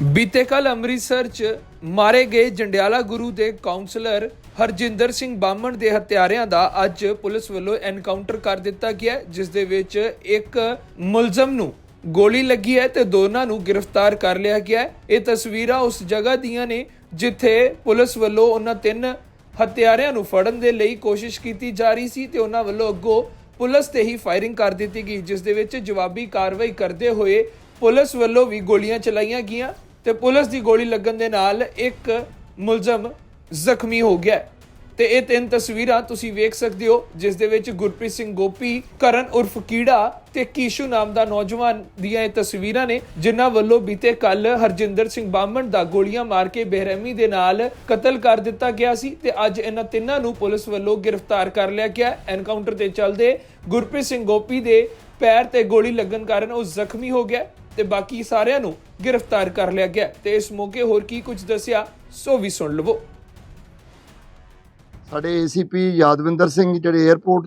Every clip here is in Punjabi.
ਬੀਤੇ ਕੱਲ ਅੰਮ੍ਰਿਤਸਰ 'ਚ ਮਾਰੇ ਗਏ ਜੰਡਿਆਲਾ ਗੁਰੂ ਦੇ ਕਾਉਂਸਲਰ ਹਰਜਿੰਦਰ ਸਿੰਘ ਬਾਮਣ ਦੇ ਹਥਿਆਰਿਆਂ ਦਾ ਅੱਜ ਪੁਲਿਸ ਵੱਲੋਂ ਐਨਕਾਊਂਟਰ ਕਰ ਦਿੱਤਾ ਗਿਆ ਜਿਸ ਦੇ ਵਿੱਚ ਇੱਕ ਮੁਲਜ਼ਮ ਨੂੰ ਗੋਲੀ ਲੱਗੀ ਹੈ ਤੇ ਦੋਨਾਂ ਨੂੰ ਗ੍ਰਿਫਤਾਰ ਕਰ ਲਿਆ ਗਿਆ ਹੈ। ਇਹ ਤਸਵੀਰਾਂ ਉਸ ਜਗ੍ਹਾ ਦੀਆਂ ਨੇ ਜਿੱਥੇ ਪੁਲਿਸ ਵੱਲੋਂ ਉਹਨਾਂ ਤਿੰਨ ਹੱਤਿਆਰਿਆਂ ਨੂੰ ਫੜਨ ਦੇ ਲਈ ਕੋਸ਼ਿਸ਼ ਕੀਤੀ ਜਾ ਰਹੀ ਸੀ ਤੇ ਉਹਨਾਂ ਵੱਲੋਂ ਅੱਗੋਂ ਪੁਲਿਸ ਤੇ ਹੀ ਫਾਇਰਿੰਗ ਕਰ ਦਿੱਤੀ ਗਈ, ਜਿਸ ਦੇ ਵਿੱਚ ਜਵਾਬੀ ਕਾਰਵਾਈ ਕਰਦੇ ਹੋਏ ਪੁਲਿਸ ਵੱਲੋਂ ਵੀ ਗੋਲੀਆਂ ਚਲਾਈਆਂ ਗਈਆਂ। ਤੇ ਪੁਲਿਸ ਦੀ ਗੋਲੀ ਲੱਗਣ ਦੇ ਨਾਲ ਇੱਕ ਮੁਲਜ਼ਮ ਜ਼ਖਮੀ ਹੋ ਗਿਆ ਹੈ। ਤੇ ਇਹ ਤਿੰਨ ਤਸਵੀਰਾਂ ਤੁਸੀਂ ਵੇਖ ਸਕਦੇ ਹੋ, ਜਿਸ ਦੇ ਵਿੱਚ ਗੁਰਪ੍ਰੀਤ ਸਿੰਘ ਗੋਪੀ, ਕਰਨ ਉਰਫ ਕੀੜਾ ਤੇ ਕੀਸ਼ੂ ਨਾਮ ਦਾ ਨੌਜਵਾਨ ਦੀਆਂ ਇਹ ਤਸਵੀਰਾਂ ਨੇ, ਜਿਨ੍ਹਾਂ ਵੱਲੋਂ ਬੀਤੇ ਕੱਲ ਹਰਜਿੰਦਰ ਸਿੰਘ ਬਾਮਣ ਦਾ ਗੋਲੀਆਂ ਮਾਰ ਕੇ ਬੇਰਹਿਮੀ ਦੇ ਨਾਲ ਕਤਲ ਕਰ ਦਿੱਤਾ ਗਿਆ ਸੀ ਤੇ ਅੱਜ ਇਹਨਾਂ ਤਿੰਨਾਂ ਨੂੰ ਪੁਲਿਸ ਵੱਲੋਂ ਗ੍ਰਿਫਤਾਰ ਕਰ ਲਿਆ ਗਿਆ ਐਨਕਾਊਂਟਰ ਦੇ ਚੱਲਦੇ ਗੁਰਪ੍ਰੀਤ ਸਿੰਘ ਗੋਪੀ ਦੇ ਪੈਰ ਤੇ ਗੋਲੀ ਲੱਗਣ ਕਾਰਨ ਉਹ ਜ਼ਖਮੀ ਹੋ ਗਿਆ ਤੇ ਬਾਕੀ ਸਾਰਿਆਂ ਨੂੰ ਗ੍ਰਿਫਤਾਰ ਕਰ ਲਿਆ ਗਿਆ ਤੇ ਇਸ ਮੌਕੇ ਹੋਰ ਕੀ ਕੁਝ ਦੱਸਿਆ, ਸੋ ਵੀ ਸੁਣ ਲਵੋ। ਸਾਡੇ ਏਸੀਪੀ ਯਾਦਵਿੰਦਰ ਸਿੰਘ ਜਿਹੜੇ 에ਅਰਪੋਰਟ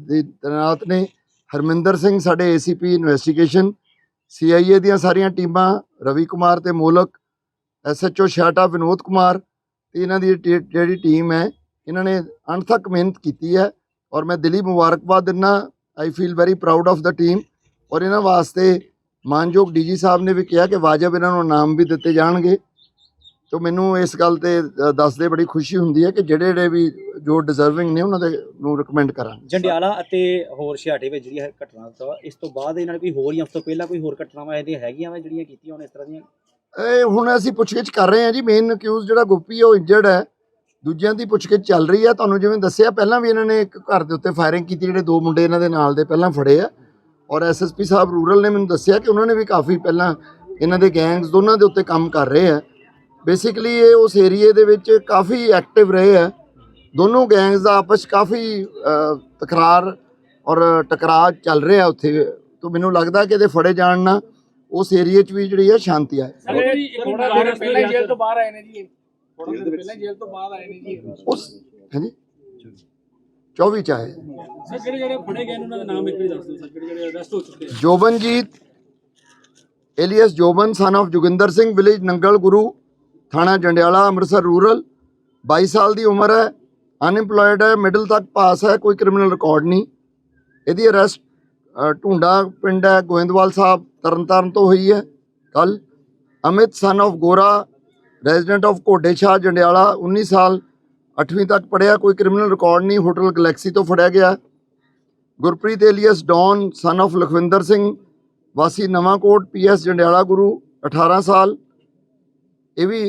ਦੇ ਤੈਨਾਤ ਨੇ, ਹਰਮਿੰਦਰ ਸਿੰਘ ਸਾਡੇ ਏਸੀਪੀ ਇਨਵੈਸਟੀਗੇਸ਼ਨ ਸੀਆਈਏ ਦੀਆਂ ਸਾਰੀਆਂ ਟੀਮਾਂ, ਰਵੀ ਕੁਮਾਰ ਤੇ ਮੋਲਕ ਐਸਐਚਓ ਸ਼ਾਟਾ ਵਿਨੋਦ ਕੁਮਾਰ, ਤੇ ਇਹਨਾਂ ਦੀ ਜਿਹੜੀ ਟੀਮ ਹੈ, ਇਹਨਾਂ ਨੇ ਅਣਥੱਕ ਮਿਹਨਤ ਕੀਤੀ ਹੈ ਔਰ ਮੈਂ ਦਿਲੀ ਮੁਬਾਰਕਬਾਦ ਦਿੰਦਾ I feel very proud of the team ਔਰ ਇਹਨਾਂ ਵਾਸਤੇ ਮਾਨਯੋਗ ਡੀਜੀ ਸਾਹਿਬ ਨੇ ਵੀ ਕਿਹਾ ਕਿ ਵਾਜਬ ਇਹਨਾਂ ਨੂੰ ਨਾਮ ਵੀ ਦਿੱਤੇ ਜਾਣਗੇ। ਤੋ ਮੈਨੂੰ ਇਸ ਗੱਲ ਤੇ ਦੱਸਦੇ ਬੜੀ ਖੁਸ਼ੀ ਹੁੰਦੀ ਹੈ ਕਿ ਜਿਹੜੇ ਜਿਹੜੇ ਵੀ ਜੋ ਡਿਜ਼ਰਵਿੰਗ ਨੇ ਉਹਨਾਂ ਦੇ ਨੂੰ ਰਿਕਮੈਂਡ ਕਰਾਂਗੇ। ਜੰਡਿਆਲਾ ਅਤੇ ਹੋਰ ਛਿਆਟੇ ਵਿੱਚ ਜਿਹੜੀ ਇਹ ਘਟਨਾ ਦਾ ਇਸ ਤੋਂ ਬਾਅਦ ਇਹਨਾਂ ਨੇ ਕੋਈ ਹੋਰ ਜਾਂ ਉਸ ਤੋਂ ਪਹਿਲਾਂ ਕੋਈ ਹੋਰ ਘਟਨਾਵਾਂ ਇਹਦੀਆਂ ਹੈਗੀਆਂ ਵਾ ਜਿਹੜੀਆਂ ਕੀਤੀਆਂ ਹੁਣ ਇਸ ਤਰ੍ਹਾਂ ਦੀਆਂ? ਇਹ ਹੁਣ ਅਸੀਂ ਪੁੱਛਗਿੱਛ ਕਰ ਰਹੇ ਹਾਂ ਜੀ। ਮੇਨ ਅਕਿਊਜ਼ ਜਿਹੜਾ ਗੁੱਪੀ ਉਹ ਇੰਜਰਡ ਹੈ। ਦੂਜਿਆਂ ਦੀ ਪੁੱਛਗਿੱਛ ਚੱਲ ਰਹੀ ਹੈ ਤੁਹਾਨੂੰ ਜਿਵੇਂ ਦੱਸਿਆ ਪਹਿਲਾਂ ਵੀ ਇਹਨਾਂ ਨੇ ਇੱਕ ਘਰ ਦੇ ਉੱਤੇ ਫਾਇਰਿੰਗ ਕੀਤੀ ਜਿਹੜੇ ਦੋ ਮੁੰਡੇ ਇਹਨਾਂ ਦੇ ਨਾਲ ਦੇ ਪਹਿਲਾਂ ਫੜੇ ਆ। ਔਰ ਐਸਐਸਪੀ ਸਾਹਿਬ ਰੂਰਲ ਨੇ ਮੈਨੂੰ ਦੱਸਿਆ ਕਿ ਉਹਨਾਂ ਨੇ ਵੀ ਕਾਫੀ ਪਹਿਲਾਂ ਇਹਨਾਂ ਦੇ ਗੈਂਗਸ ਦੋਨਾਂ ਦੇ ਉੱਤੇ ਕੰਮ ਕਰ ਰਹੇ ਆ। ਬੇਸਿਕਲੀ ਇਹ ਉਸ ਏਰੀਏ ਦੇ ਵਿੱਚ ਕਾਫੀ ਐਕਟਿਵ ਰਹੇ ਆ। ਦੋਨੋਂ ਗੈਂਗਸ ਦਾ ਆਪਸ ਕਾਫੀ ਤਕਰਾਰ ਔਰ ਟਕਰਾਅ ਚੱਲ ਰਿਹਾ ਉੱਥੇ। ਤੋਂ ਮੈਨੂੰ ਲੱਗਦਾ ਕਿ ਇਹਦੇ ਫੜੇ ਜਾਣ ਨਾਲ ਉਸ ਏਰੀਏ 'ਚ ਵੀ ਜਿਹੜੀ ਹੈ ਸ਼ਾਂਤੀ ਆਏ ਅਰੇ ਜੀ ਥੋੜਾ ਦਿਨ ਪਹਿਲਾਂ ਹੀ ਜੇਲ੍ਹ ਤੋਂ ਬਾਹਰ ਆਏ ਨੇ ਜੀ ਇਹ। ਥੋੜਾ ਦਿਨ ਪਹਿਲਾਂ ਹੀ ਜੇਲ੍ਹ ਤੋਂ ਬਾਹਰ ਆਏ ਨੇ ਜੀ ਇਹ। ਉਸ ਹਾਂਜੀ? 24 ਚ ਆਏ। ਸਰ ਜਿਹੜੇ ਜਿਹੜੇ ਫੜੇ ਗਏ ਨੇ ਉਹਨਾਂ ਦਾ ਨਾਮ ਇੱਕ ਵਾਰੀ ਦੱਸ ਦਿਓ ਸਰ ਜਿਹੜੇ ਜਿਹੜੇ ਅਰੈਸਟ ਹੋ ਚੁੱਕੇ ਆ Jobanjit alias Joban son of Joginder Singh village Nangal Guru ਥਾਣਾ ਜੰਡਿਆਲਾ ਅੰਮ੍ਰਿਤਸਰ ਰੂਰਲ 22 ਸਾਲ ਦੀ ਉਮਰ ਹੈ ਅਨਇੰਪਲੋਇਡ ਹੈ ਮਿਡਲ ਤੱਕ ਪਾਸ ਹੈ ਕੋਈ ਕ੍ਰਿਮੀਨਲ ਰਿਕਾਰਡ ਨਹੀਂ। ਇਹਦੀ ਅਰੈਸਟ ਢੁੰਡਾ ਪਿੰਡ ਹੈ ਗੋਇੰਦਵਾਲ ਸਾਹਿਬ ਤਰਨਤਾਰਨ ਤੋਂ ਹੋਈ ਹੈ ਕੱਲ Amit son of Gora resident Ghode Shah Jandiala 19 ਸਾਲ। 8ਵੀਂ ਤੱਕ ਪੜਿਆ ਕੋਈ ਕ੍ਰਿਮੀਨਲ ਰਿਕਾਰਡ ਨਹੀਂ ਹੋਟਲ ਗਲੈਕਸੀ ਤੋਂ ਫੜਿਆ ਗਿਆ। Gurpreet alias, Don son of Lakhwinder Singh, ਵਾਸੀ ਨਵਾਂਕੋਟ ਪੀਐਸ ਜੰਡਿਆਲਾ ਗੁਰੂ 18 ਸਾਲ। ਇਹ ਵੀ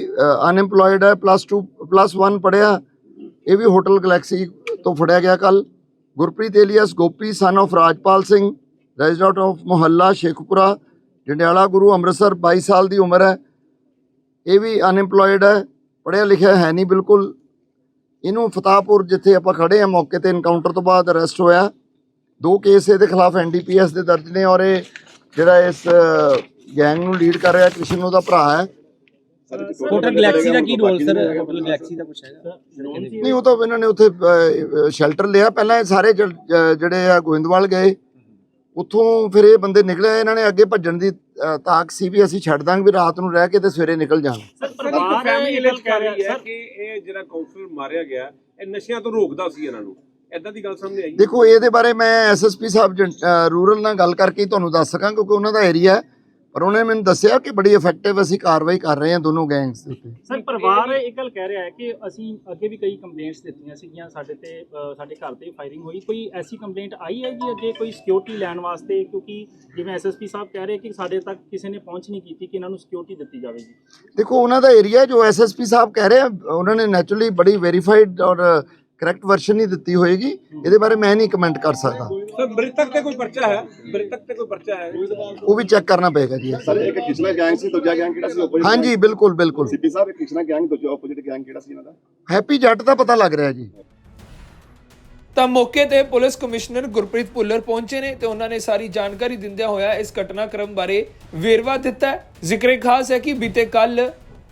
ਅਨਇੰਪਲੋਇਡ ਹੈ ਪਲੱਸ 2 ਪਲੱਸ 1 ਪੜਿਆ ਇਹ ਵੀ ਹੋਟਲ ਗਲੈਕਸੀ ਤੋਂ ਫੜਿਆ ਗਿਆ ਕੱਲ Gurpreet alias, Gopi son of Rajpal Singh resident of ਮੁਹੱਲਾ, ਸ਼ੇਖਪੁਰਾ, ਜੰਡਿਆਲਾ ਗੁਰੂ, ਅੰਮ੍ਰਿਤਸਰ 22 ਸਾਲ ਦੀ ਉਮਰ ਹੈ। ਇਹ ਵੀ ਅਨਇੰਪਲੋਇਡ ਹੈ ਪੜਿਆ ਲਿਖਿਆ ਹੈ ਨਹੀਂ ਬਿਲਕੁਲ। ਇਹਨੂੰ ਫਤਾਹਪੁਰ ਜਿੱਥੇ ਆਪਾਂ ਖੜੇ ਆ ਮੌਕੇ ਤੇ ਐਨਕਾਊਂਟਰ ਤੋਂ ਬਾਅਦ ਅਰੈਸਟ ਹੋਇਆ। ਦੋ ਕੇਸ ਇਹਦੇ ਖਿਲਾਫ ਐਨਡੀਪੀਐਸ ਦੇ ਦਰਜ ਨੇ ਔਰ ਇਹ ਜਿਹੜਾ ਇਸ ਗੈਂਗ ਨੂੰ ਲੀਡ ਕਰ ਰਿਹਾ ਕ੍ਰਿਸ਼ਨ ਉਹਦਾ ਭਰਾ ਹੈ। ਹੋਟਲ ਗਲੈਕਸੀ ਦਾ ਕੀ ਰੋਲ ਸਰ ਹੋਟਲ ਗਲੈਕਸੀ ਦਾ ਹੈਗਾ? ਨਹੀਂ ਉਹ ਤਾਂ ਇਹਨਾਂ ਨੇ ਉੱਥੇ ਸ਼ੈਲਟਰ ਲਿਆ। ਪਹਿਲਾਂ ਇਹ ਸਾਰੇ ਜਿਹੜੇ ਆ ਗੋਇੰਦਵਾਲ ਗਏ। ਉੱਥੋਂ ਫਿਰ ਇਹ ਬੰਦੇ ਨਿਕਲੇ ਇਹਨਾਂ ਨੇ ਅੱਗੇ ਭੱਜਣ ਦੀ ਤਾਕ ਸੀ ਵੀ ਅਸੀਂ ਛੱਡ ਦਾਂਗੇ ਵੀ ਰਾਤ ਨੂੰ ਰਹਿ ਕੇ ਤੇ ਸਵੇਰੇ ਨਿਕਲ ਜਾਣਾ। ਪਰਿਵਾਰ ਫੈਮਿਲੀ ਇਹ ਕਰ ਰਹੀ ਹੈ ਸਰ, ਕਿ ਇਹ ਜਿਹੜਾ ਕਾਉਂਸਲਰ ਮਾਰਿਆ ਗਿਆ ਇਹ ਨਸ਼ਿਆਂ ਤੋਂ ਰੋਕਦਾ ਸੀ ਇਹਨਾਂ ਨੂੰ। ਐਦਾਂ ਦੀ ਗੱਲ ਸਾਹਮਣੇ ਆਈ ਦੇਖੋ ਇਹਦੇ ਬਾਰੇ ਮੈਂ ਐਸਐਸਪੀ ਸਾਹਿਬ ਰੂਰਲ ਨਾਲ ਗੱਲ ਕਰਕੇ ਤੁਹਾਨੂੰ ਦੱਸ ਸਕਾਂ ਕਿਉਂਕਿ ਉਹਨਾਂ ਦਾ ਏਰੀਆ ਹੈ। ਪਰ ਉਹਨੇ ਮੈਨੂੰ ਦੱਸਿਆ ਕਿ ਬੜੀ ਇਫੈਕਟਿਵ ਅਸੀਂ ਕਾਰਵਾਈ ਕਰ ਰਹੇ ਹਾਂ ਦੋਨੋਂ ਗੈਂਗਸ ਦੇ ਉੱਤੇ। ਸਰ ਪਰਿਵਾਰ ਇਹ ਗੱਲ ਕਹਿ ਰਿਹਾ ਹੈ ਕਿ ਅਸੀਂ ਅੱਗੇ ਵੀ ਕਈ ਕੰਪਲੇਂਟਸ ਦਿੱਤੀਆਂ ਸੀਗੀਆਂ ਸਾਡੇ ਤੇ ਅ, ਸਾਡੇ ਘਰ ਤੇ ਫਾਇਰਿੰਗ ਹੋਈ। ਕੋਈ ਐਸੀ ਕੰਪਲੇਂਟ ਆਈ ਹੈ ਜੀ ਅੱਗੇ ਕੋਈ ਸਿਕਿਉਰਿਟੀ ਲੈਣ ਵਾਸਤੇ? ਕਿਉਂਕਿ ਜਿਵੇਂ ਐਸਐਸਪੀ ਸਾਹਿਬ ਕਹਿ ਰਹੇ ਕਿ ਸਾਡੇ ਤੱਕ ਕਿਸੇ ਨੇ ਪਹੁੰਚ ਨਹੀਂ ਕੀਤੀ ਕਿ ਇਹਨਾਂ ਨੂੰ ਸਿਕਿਉਰਿਟੀ ਦਿੱਤੀ ਜਾਵੇਗੀ ਦੇਖੋ ਉਹਨਾਂ ਦਾ ਏਰੀਆ ਜੋ ਐਸਐਸਪੀ ਸਾਹਿਬ ਕਹਿ ਰਹੇ ਆ ਉਹਨਾਂ ਨੇ ਨੈਚੁਰਲੀ ਬੜੀ ਵੈਰੀਫਾਈਡ ਔਰ ਕਰੈਕਟ ਵਰਸ਼ਨ ਹੀ ਦਿੱਤੀ ਹੋਏਗੀ ਇਹਦੇ ਬਾਰੇ ਮੈਂ ਨਹੀਂ ਕਮੈਂਟ ਕਰ ਸਕਦਾ। ਸਰ ਮ੍ਰਿਤਕ ਤੇ ਕੋਈ ਪਰਚਾ ਹੈ? ਮ੍ਰਿਤਕ ਤੇ ਕੋਈ ਪਰਚਾ ਹੈ? ਉਹ ਵੀ ਚੈੱਕ ਕਰਨਾ ਪਏਗਾ ਜੀ। ਸਰ ਇੱਕ ਕਿਸ਼ਨਾ ਗੈਂਗ ਸੀ ਦੂਜਾ ਗੈਂਗ ਕਿਹੜਾ ਸੀ? ਆਪੋਜ਼ਿਟ ਹਾਂਜੀ ਬਿਲਕੁਲ ਬਿਲਕੁਲ। ਸੀਪੀ ਸਾਹਿਬ ਇੱਕ ਕਿਸ਼ਨਾ ਗੈਂਗ ਦੂਜਾ ਆਪੋਜ਼ਿਟ ਗੈਂਗ ਕਿਹੜਾ ਸੀ ਇਹਨਾਂ ਦਾ? ਹੈਪੀ ਜੱਟ ਦਾ ਪਤਾ ਲੱਗ ਰਿਹਾ ਜੀ। ਤਾਂ ਮੌਕੇ ਤੇ ਪੁਲਿਸ ਕਮਿਸ਼ਨਰ ਗੁਰਪ੍ਰੀਤ ਭੁੱਲਰ ਪਹੁੰਚੇ ਨੇ ਤੇ ਉਹਨਾਂ ਨੇ ਸਾਰੀ ਜਾਣਕਾਰੀ ਦਿੰਦਿਆਂ ਹੋਇਆ ਇਸ ਘਟਨਾਕ੍ਰਮ ਬਾਰੇ ਵੇਰਵਾ ਦਿੱਤਾ ਹੈ। ਜ਼ਿਕਰੇ ਖਾਸ ਹੈ ਕਿ ਬੀਤੇ ਕੱਲ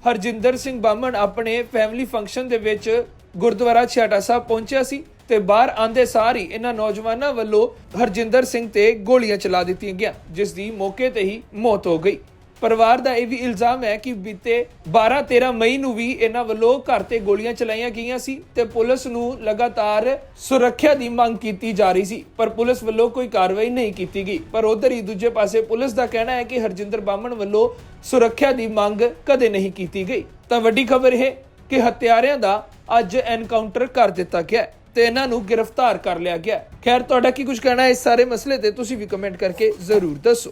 ਹਰਜਿੰਦਰ ਸਿੰਘ ਬਾਮਣ ਆਪਣੇ ਫੈਮਿਲੀ ਫੰਕਸ਼ਨ ਦੇ ਵਿੱਚ ਗੁਰਦੁਆਰਾ ਛਿਆਟਾ ਸਾਹਿਬ ਪਹੁੰਚਿਆ ਸੀ ਤੇ ਬਾਹਰ ਆਂਦੇ ਸਾਰ ਹੀ ਇਹਨਾਂ ਨੌਜਵਾਨਾਂ ਵੱਲੋਂ ਹਰਜਿੰਦਰ ਸਿੰਘ ਤੇ ਗੋਲੀਆਂ ਚਲਾ ਦਿੱਤੀਆਂ ਗਿਆ ਜਿਸ ਦੀ ਮੌਕੇ ਤੇ ਹੀ ਮੌਤ ਹੋ ਗਈ। ਪਰਿਵਾਰ ਦਾ ਇਹ ਵੀ ਇਲਜ਼ਾਮ ਹੈ ਕਿ ਬੀਤੇ 12-13 ਮਈ ਨੂੰ ਵੀ ਇਹਨਾਂ ਵੱਲੋਂ ਘਰ ਤੇ ਗੋਲੀਆਂ ਚਲਾਈਆਂ ਗਈਆਂ ਸੀ ਤੇ ਪੁਲਿਸ ਨੂੰ ਲਗਾਤਾਰ ਸੁਰੱਖਿਆ ਦੀ ਮੰਗ ਕੀਤੀ ਜਾ ਰਹੀ ਸੀ, ਪਰ ਪੁਲਿਸ ਵੱਲੋਂ ਕੋਈ ਕਾਰਵਾਈ ਨਹੀਂ ਕੀਤੀ ਗਈ। ਪਰ ਉਧਰ ਹੀ ਦੂਜੇ ਪਾਸੇ ਪੁਲਿਸ ਦਾ ਕਹਿਣਾ ਹੈ ਕਿ ਹਰਜਿੰਦਰ ਬਾਮਣ ਵੱਲੋਂ ਸੁਰੱਖਿਆ ਦੀ ਮੰਗ ਕਦੇ ਨਹੀਂ ਕੀਤੀ ਗਈ। ਤਾਂ ਵੱਡੀ ਖਬਰ ਇਹ ਕਿ ਹੱਤਿਆਰਿਆਂ ਦਾ ਅੱਜ ਐਨਕਾਊਂਟਰ ਕਰ ਦਿੱਤਾ ਗਿਆ ਤੇ ਇਹਨਾਂ ਨੂੰ ਗ੍ਰਿਫਤਾਰ ਕਰ ਲਿਆ ਗਿਆ ਖੈਰ, ਤੁਹਾਡਾ ਕੀ ਕੁਝ ਕਹਿਣਾ ਹੈ ਇਸ ਸਾਰੇ ਮਸਲੇ ਤੇ? ਤੁਸੀਂ ਵੀ ਕਮੈਂਟ ਕਰਕੇ ਜ਼ਰੂਰ ਦੱਸੋ।